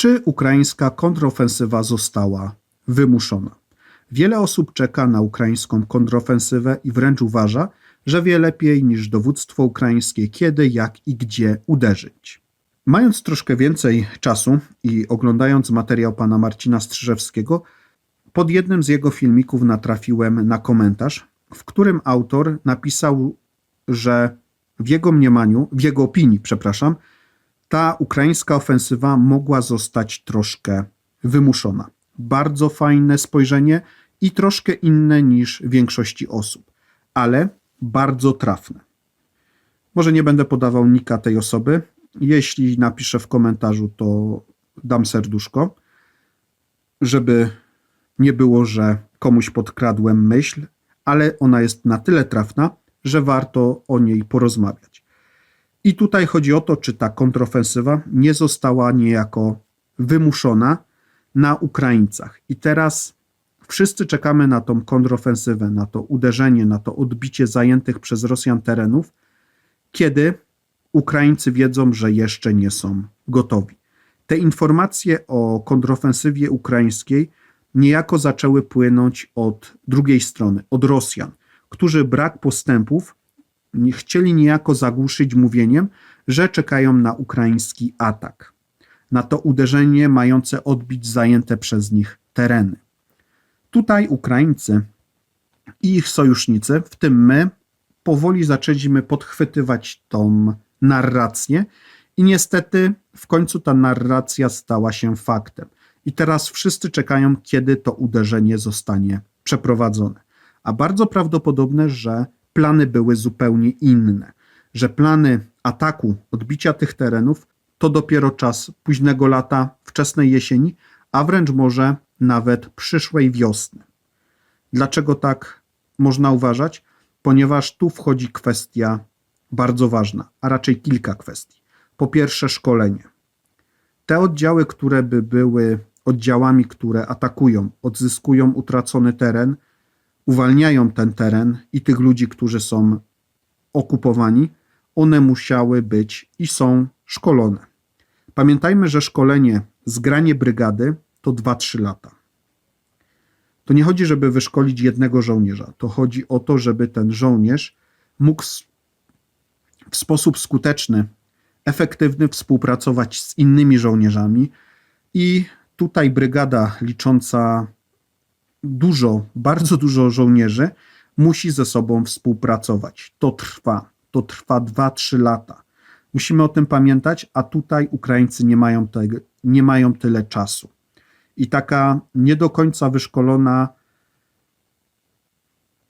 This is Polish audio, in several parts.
Czy ukraińska kontrofensywa została wymuszona? Wiele osób czeka na ukraińską kontrofensywę i wręcz uważa, że wie lepiej niż dowództwo ukraińskie, kiedy, jak i gdzie uderzyć. Mając troszkę więcej czasu i oglądając materiał pana Marcina Strzyżewskiego, pod jednym z jego filmików natrafiłem na komentarz, w którym autor napisał, że w jego mniemaniu, w jego opinii, przepraszam, ta ukraińska ofensywa mogła zostać troszkę wymuszona. Bardzo fajne spojrzenie i troszkę inne niż większości osób, ale bardzo trafne. Może nie będę podawał nika tej osoby. Jeśli napiszę w komentarzu, to dam serduszko, żeby nie było, że komuś podkradłem myśl, ale ona jest na tyle trafna, że warto o niej porozmawiać. I tutaj chodzi o to, czy ta kontrofensywa nie została niejako wymuszona na Ukraińcach. I teraz wszyscy czekamy na tą kontrofensywę, na to uderzenie, na to odbicie zajętych przez Rosjan terenów, kiedy Ukraińcy wiedzą, że jeszcze nie są gotowi. Te informacje o kontrofensywie ukraińskiej niejako zaczęły płynąć od drugiej strony, od Rosjan, którzy brak postępów chcieli niejako zagłuszyć mówieniem, że czekają na ukraiński atak, na to uderzenie mające odbić zajęte przez nich tereny. Tutaj Ukraińcy i ich sojusznicy, w tym my, powoli zaczęliśmy podchwytywać tą narrację i niestety w końcu ta narracja stała się faktem. I teraz wszyscy czekają, kiedy to uderzenie zostanie przeprowadzone. A bardzo prawdopodobne, że plany były zupełnie inne, że plany ataku, odbicia tych terenów to dopiero czas późnego lata, wczesnej jesieni, a wręcz może nawet przyszłej wiosny. Dlaczego tak można uważać? Ponieważ tu wchodzi kwestia bardzo ważna, a raczej kilka kwestii. Po pierwsze, szkolenie. Te oddziały, które by były oddziałami, które atakują, odzyskują utracony teren, uwalniają ten teren i tych ludzi, którzy są okupowani, one musiały być i są szkolone. Pamiętajmy, że szkolenie, zgranie brygady to 2-3 lata. To nie chodzi, żeby wyszkolić jednego żołnierza. To chodzi o to, żeby ten żołnierz mógł w sposób skuteczny, efektywny współpracować z innymi żołnierzami i tutaj brygada licząca dużo, bardzo dużo żołnierzy musi ze sobą współpracować. To trwa. To trwa 2-3 lata. Musimy o tym pamiętać, a tutaj Ukraińcy nie mają, tego, nie mają tyle czasu. I taka nie do końca wyszkolona,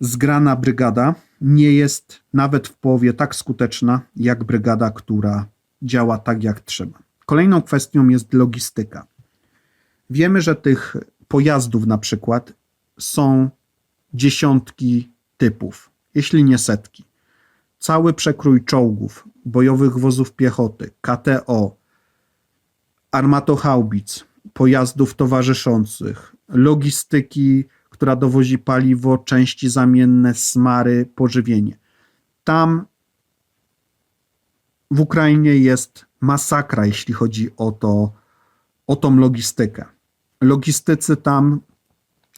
zgrana brygada nie jest nawet w połowie tak skuteczna, jak brygada, która działa tak, jak trzeba. Kolejną kwestią jest logistyka. Wiemy, że tych pojazdów na przykład są dziesiątki typów, jeśli nie setki. Cały przekrój czołgów, bojowych wozów piechoty, KTO, armatochaubic, pojazdów towarzyszących, logistyki, która dowozi paliwo, części zamienne, smary, pożywienie. Tam w Ukrainie jest masakra, jeśli chodzi o to, o tą logistykę. Logistycy tam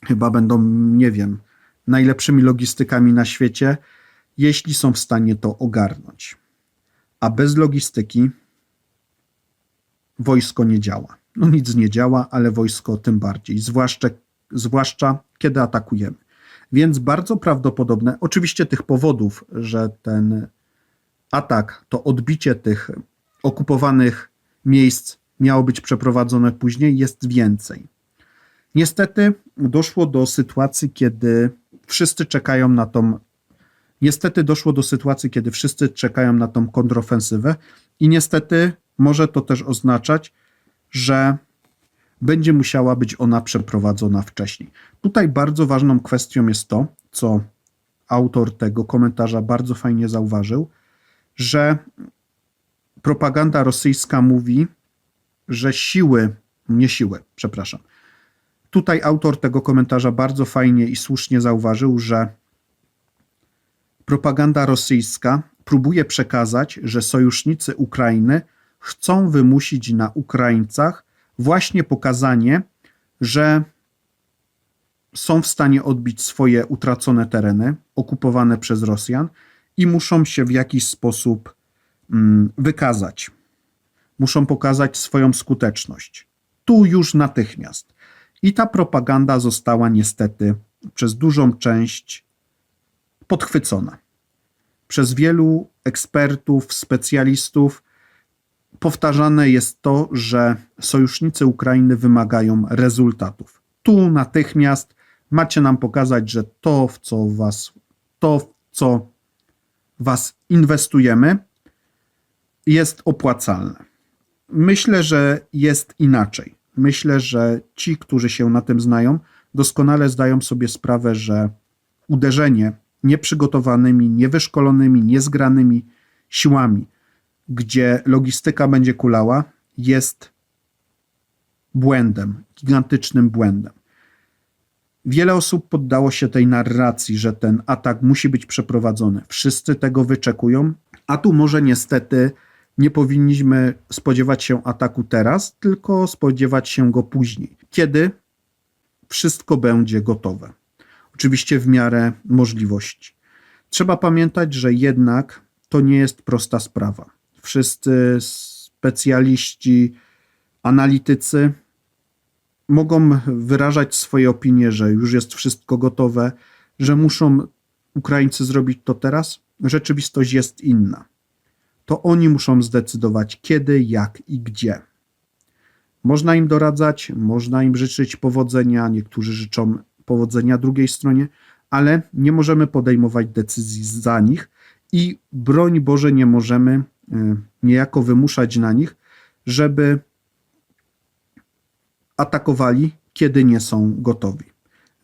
chyba będą, nie wiem, najlepszymi logistykami na świecie, jeśli są w stanie to ogarnąć. A bez logistyki wojsko nie działa. No nic nie działa, ale wojsko tym bardziej, zwłaszcza, zwłaszcza kiedy atakujemy. Więc bardzo prawdopodobne, oczywiście tych powodów, że ten atak, to odbicie tych okupowanych miejsc miało być przeprowadzone później, jest więcej. Niestety doszło do sytuacji, kiedy wszyscy czekają na tą. Niestety doszło do sytuacji, kiedy wszyscy czekają na tą kontrofensywę, i niestety może to też oznaczać, że będzie musiała być ona przeprowadzona wcześniej. Tutaj bardzo ważną kwestią jest to, co autor tego komentarza bardzo fajnie zauważył, że propaganda rosyjska mówi, że siły, nie siły, przepraszam. Tutaj autor tego komentarza bardzo fajnie i słusznie zauważył, że propaganda rosyjska próbuje przekazać, że sojusznicy Ukrainy chcą wymusić na Ukraińcach właśnie pokazanie, że są w stanie odbić swoje utracone tereny okupowane przez Rosjan i muszą się w jakiś sposób mm, wykazać. Muszą pokazać swoją skuteczność. Tu już natychmiast. I ta propaganda została niestety przez dużą część podchwycona. Przez wielu ekspertów, specjalistów powtarzane jest to, że sojusznicy Ukrainy wymagają rezultatów. Tu natychmiast macie nam pokazać, że to, w co was, to, w co was inwestujemy, jest opłacalne. Myślę, że jest inaczej. Myślę, że ci, którzy się na tym znają, doskonale zdają sobie sprawę, że uderzenie nieprzygotowanymi, niewyszkolonymi, niezgranymi siłami, gdzie logistyka będzie kulała, jest błędem, gigantycznym błędem. Wiele osób poddało się tej narracji, że ten atak musi być przeprowadzony. Wszyscy tego wyczekują, a tu może niestety nie powinniśmy spodziewać się ataku teraz, tylko spodziewać się go później, kiedy wszystko będzie gotowe. Oczywiście w miarę możliwości. Trzeba pamiętać, że jednak to nie jest prosta sprawa. Wszyscy specjaliści, analitycy mogą wyrażać swoje opinie, że już jest wszystko gotowe, że muszą Ukraińcy zrobić to teraz. Rzeczywistość jest inna. To oni muszą zdecydować kiedy, jak i gdzie. Można im doradzać, można im życzyć powodzenia, niektórzy życzą powodzenia drugiej stronie, ale nie możemy podejmować decyzji za nich i broń Boże nie możemy y, niejako wymuszać na nich, żeby atakowali, kiedy nie są gotowi.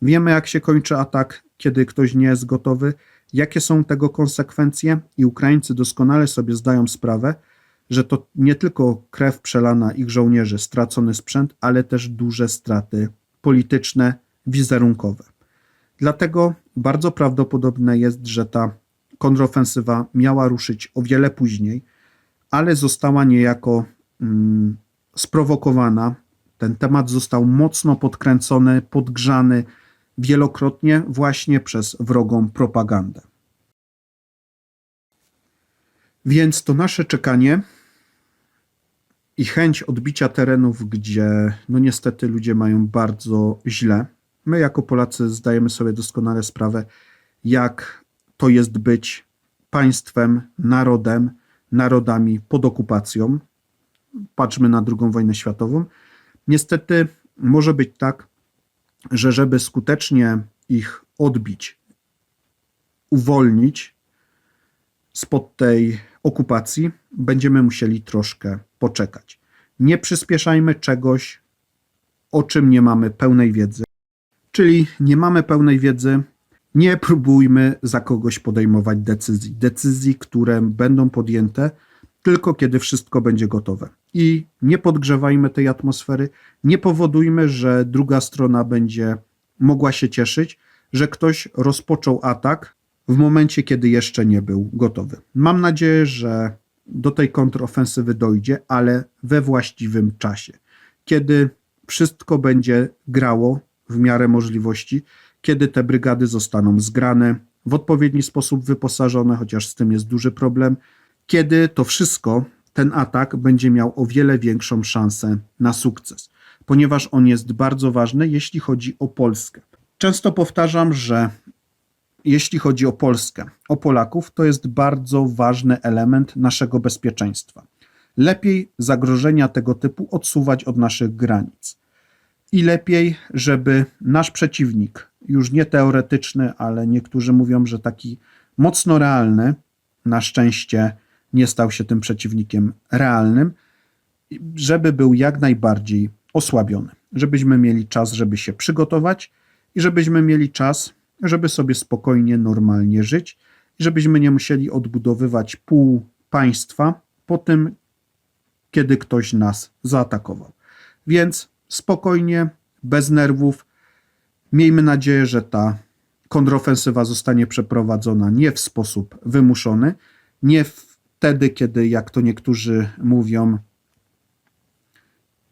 Wiemy, jak się kończy atak, kiedy ktoś nie jest gotowy, jakie są tego konsekwencje, i Ukraińcy doskonale sobie zdają sprawę, że to nie tylko krew przelana ich żołnierzy, stracony sprzęt, ale też duże straty polityczne, wizerunkowe. Dlatego bardzo prawdopodobne jest, że ta kontrofensywa miała ruszyć o wiele później, ale została niejako mm, sprowokowana. Ten temat został mocno podkręcony, podgrzany wielokrotnie właśnie przez wrogą propagandę. Więc to nasze czekanie i chęć odbicia terenów, gdzie no niestety ludzie mają bardzo źle. My jako Polacy zdajemy sobie doskonale sprawę, jak to jest być państwem, narodem, narodami pod okupacją. Patrzmy na II wojnę światową. Niestety może być tak, że żeby skutecznie ich odbić, uwolnić spod tej okupacji, będziemy musieli troszkę poczekać. Nie przyspieszajmy czegoś, o czym nie mamy pełnej wiedzy. Czyli nie mamy pełnej wiedzy, nie próbujmy za kogoś podejmować decyzji. Decyzji, które będą podjęte tylko kiedy wszystko będzie gotowe. I nie podgrzewajmy tej atmosfery, nie powodujmy, że druga strona będzie mogła się cieszyć, że ktoś rozpoczął atak w momencie, kiedy jeszcze nie był gotowy. Mam nadzieję, że do tej kontrofensywy dojdzie, ale we właściwym czasie, kiedy wszystko będzie grało w miarę możliwości, kiedy te brygady zostaną zgrane, w odpowiedni sposób wyposażone, chociaż z tym jest duży problem, kiedy to wszystko, ten atak będzie miał o wiele większą szansę na sukces, ponieważ on jest bardzo ważny, jeśli chodzi o Polskę. Często powtarzam, że jeśli chodzi o Polskę, o Polaków, to jest bardzo ważny element naszego bezpieczeństwa. Lepiej zagrożenia tego typu odsuwać od naszych granic. I lepiej, żeby nasz przeciwnik, już nie teoretyczny, ale niektórzy mówią, że taki mocno realny, na szczęście nie stał się tym przeciwnikiem realnym, żeby był jak najbardziej osłabiony, żebyśmy mieli czas, żeby się przygotować i żebyśmy mieli czas, żeby sobie spokojnie, normalnie żyć i żebyśmy nie musieli odbudowywać pół państwa po tym, kiedy ktoś nas zaatakował. Więc spokojnie, bez nerwów. Miejmy nadzieję, że ta kontrofensywa zostanie przeprowadzona nie w sposób wymuszony, nie wtedy, kiedy, jak to niektórzy mówią,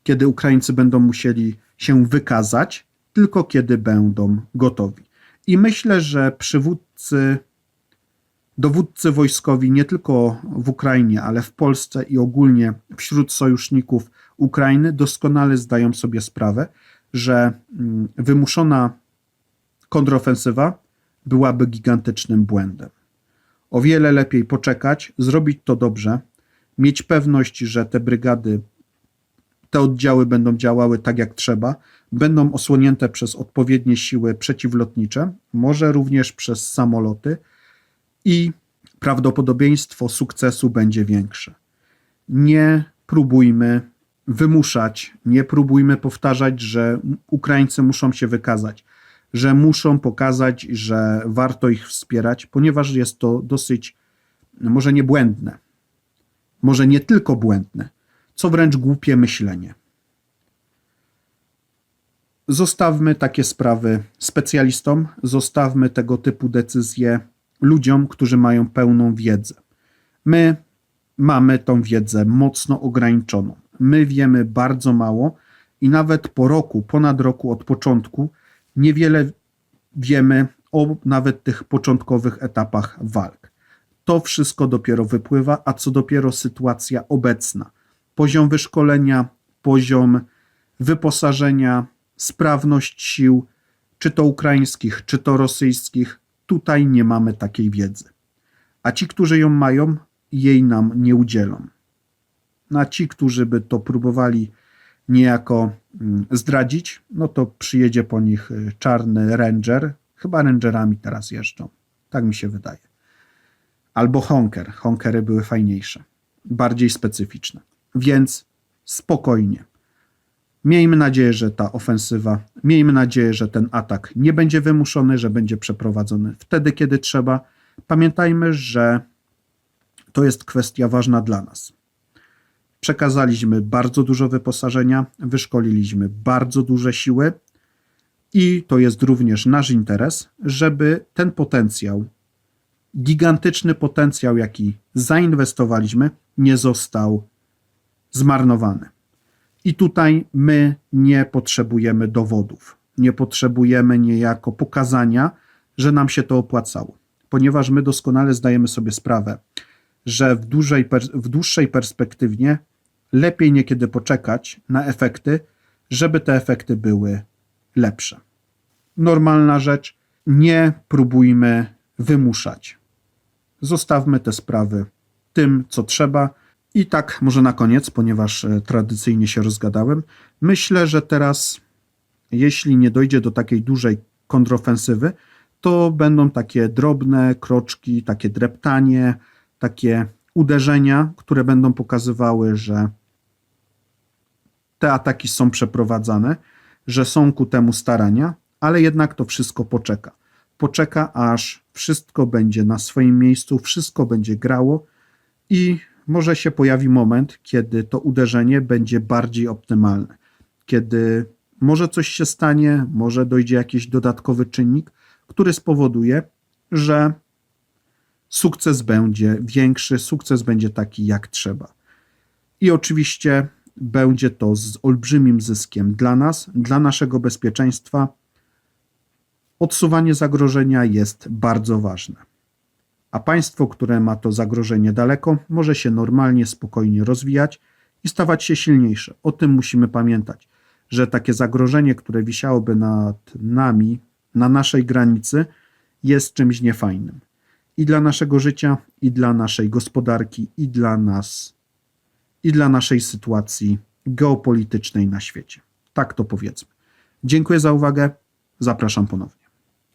kiedy Ukraińcy będą musieli się wykazać, tylko kiedy będą gotowi. I myślę, że przywódcy, dowódcy wojskowi nie tylko w Ukrainie, ale w Polsce i ogólnie wśród sojuszników Ukrainy doskonale zdają sobie sprawę, że mm, wymuszona kontrofensywa byłaby gigantycznym błędem. O wiele lepiej poczekać, zrobić to dobrze, mieć pewność, że te brygady, te oddziały będą działały tak jak trzeba, będą osłonięte przez odpowiednie siły przeciwlotnicze, może również przez samoloty i prawdopodobieństwo sukcesu będzie większe. Nie próbujmy wymuszać, nie próbujmy powtarzać, że Ukraińcy muszą się wykazać, że muszą pokazać, że warto ich wspierać, ponieważ jest to dosyć, może nie błędne, może nie tylko błędne, co wręcz głupie myślenie. Zostawmy takie sprawy specjalistom, zostawmy tego typu decyzje ludziom, którzy mają pełną wiedzę. My mamy tą wiedzę mocno ograniczoną. My wiemy bardzo mało i nawet po roku, ponad roku od początku, niewiele wiemy o nawet tych początkowych etapach walk. To wszystko dopiero wypływa, a co dopiero sytuacja obecna. Poziom wyszkolenia, poziom wyposażenia, sprawność sił, czy to ukraińskich, czy to rosyjskich, tutaj nie mamy takiej wiedzy. A ci, którzy ją mają, jej nam nie udzielą. Na ci, którzy by to próbowali niejako zdradzić, no to przyjedzie po nich y, czarny ranger. Chyba rangerami teraz jeżdżą. Tak mi się wydaje. Albo honker. Honkery były fajniejsze, bardziej specyficzne. Więc spokojnie. Miejmy nadzieję, że ta ofensywa, miejmy nadzieję, że ten atak nie będzie wymuszony, że będzie przeprowadzony wtedy, kiedy trzeba. Pamiętajmy, że to jest kwestia ważna dla nas. Przekazaliśmy bardzo dużo wyposażenia, wyszkoliliśmy bardzo duże siły i to jest również nasz interes, żeby ten potencjał, gigantyczny potencjał, jaki zainwestowaliśmy, nie został zmarnowany. I tutaj my nie potrzebujemy dowodów, nie potrzebujemy niejako pokazania, że nam się to opłacało, ponieważ my doskonale zdajemy sobie sprawę, że w, dużej, w dłuższej perspektywie lepiej niekiedy poczekać na efekty, żeby te efekty były lepsze. Normalna rzecz, nie próbujmy wymuszać. Zostawmy te sprawy tym, co trzeba. I tak, może na koniec, ponieważ e, tradycyjnie się rozgadałem, myślę, że teraz, jeśli nie dojdzie do takiej dużej kontrofensywy, to będą takie drobne kroczki, takie dreptanie, takie uderzenia, które będą pokazywały, że te ataki są przeprowadzane, że są ku temu starania, ale jednak to wszystko poczeka. Poczeka, aż wszystko będzie na swoim miejscu, wszystko będzie grało i może się pojawi moment, kiedy to uderzenie będzie bardziej optymalne, kiedy może coś się stanie, może dojdzie jakiś dodatkowy czynnik, który spowoduje, że sukces będzie większy, sukces będzie taki jak trzeba. I oczywiście będzie to z olbrzymim zyskiem dla nas, dla naszego bezpieczeństwa. Odsuwanie zagrożenia jest bardzo ważne. A państwo, które ma to zagrożenie daleko, może się normalnie, spokojnie rozwijać i stawać się silniejsze. O tym musimy pamiętać, że takie zagrożenie, które wisiałoby nad nami, na naszej granicy, jest czymś niefajnym. I dla naszego życia, i dla naszej gospodarki, i dla nas i dla naszej sytuacji geopolitycznej na świecie. Tak to powiedzmy. Dziękuję za uwagę. Zapraszam ponownie.